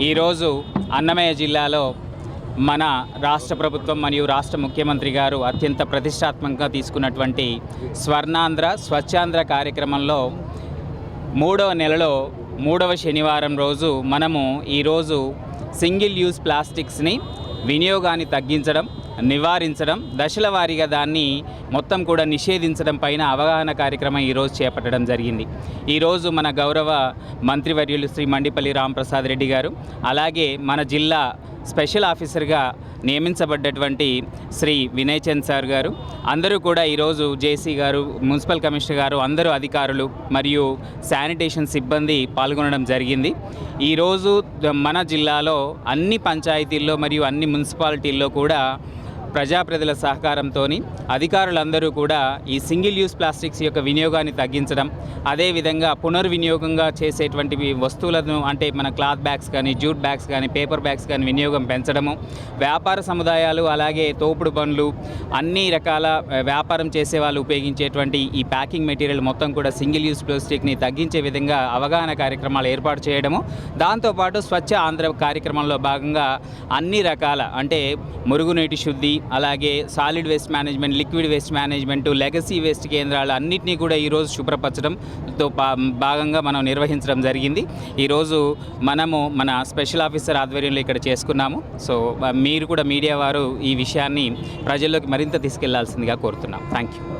ఈరోజు అన్నమయ్య జిల్లాలో మన రాష్ట్ర ప్రభుత్వం మరియు రాష్ట్ర ముఖ్యమంత్రి గారు అత్యంత ప్రతిష్టాత్మకంగా తీసుకున్నటువంటి స్వర్ణాంధ్ర స్వచ్ఛాంధ్ర కార్యక్రమంలో మూడవ నెలలో మూడవ శనివారం రోజు మనము ఈరోజు సింగిల్ యూజ్ ప్లాస్టిక్స్ని వినియోగాన్ని తగ్గించడం నివారించడం దశల వారీగా దాన్ని మొత్తం కూడా నిషేధించడం పైన అవగాహన కార్యక్రమం ఈరోజు చేపట్టడం జరిగింది. ఈరోజు మన గౌరవ మంత్రివర్యులు శ్రీ మండిపల్లి రాంప్రసాద్ రెడ్డి గారు అలాగే మన జిల్లా స్పెషల్ ఆఫీసర్గా నియమించబడ్డటువంటి శ్రీ వినయ్ చంద్ సార్ గారు. అందరూ కూడా ఈరోజు జేసీ గారు మున్సిపల్ కమిషనర్ గారు అందరూ అధికారులు మరియు శానిటేషన్ సిబ్బంది పాల్గొనడం జరిగింది. ఈరోజు మన జిల్లాలో అన్ని పంచాయతీల్లో మరియు అన్ని మున్సిపాలిటీల్లో కూడా ప్రజాప్రతిల సహకారంతో అధికారులందరూ కూడా ఈ సింగిల్ యూస్ ప్లాస్టిక్స్ యొక్క వినియోగాన్ని తగ్గించడం అదేవిధంగా పునర్వినియోగంగా చేసేటువంటి వస్తువులను అంటే మన క్లాత్ బ్యాగ్స్ కానీ జూట్ బ్యాగ్స్ కానీ పేపర్ బ్యాగ్స్ కానీ వినియోగం పెంచడము వ్యాపార సముదాయాలు అలాగే తోపుడు పనులు అన్ని రకాల వ్యాపారం చేసే వాళ్ళు ఉపయోగించేటువంటి ఈ ప్యాకింగ్ మెటీరియల్ మొత్తం కూడా సింగిల్ యూస్ ప్లాస్టిక్ని తగ్గించే విధంగా అవగాహన కార్యక్రమాలు ఏర్పాటు చేయడము దాంతోపాటు స్వచ్ఛ ఆంధ్ర కార్యక్రమంలో భాగంగా అన్ని రకాల అంటే మురుగునీటి శుద్ధి అలాగే solid waste management liquid waste management legacy waste కేంద్రాలు అన్నింటినీ కూడా ఈరోజు శుభ్రపరచడంతో పా- భాగంగా మనం నిర్వహించడం జరిగింది. ఈరోజు మనము మన స్పెషల్ ఆఫీసర్ ఆధ్వర్యంలో ఇక్కడ చేసుకున్నాము. సో మీరు కూడా మీడియా వారు ఈ విషయాన్ని ప్రజల్లోకి మరింత తీసుకెళ్ళాల్సిందిగా కోరుతున్నాం. Thank you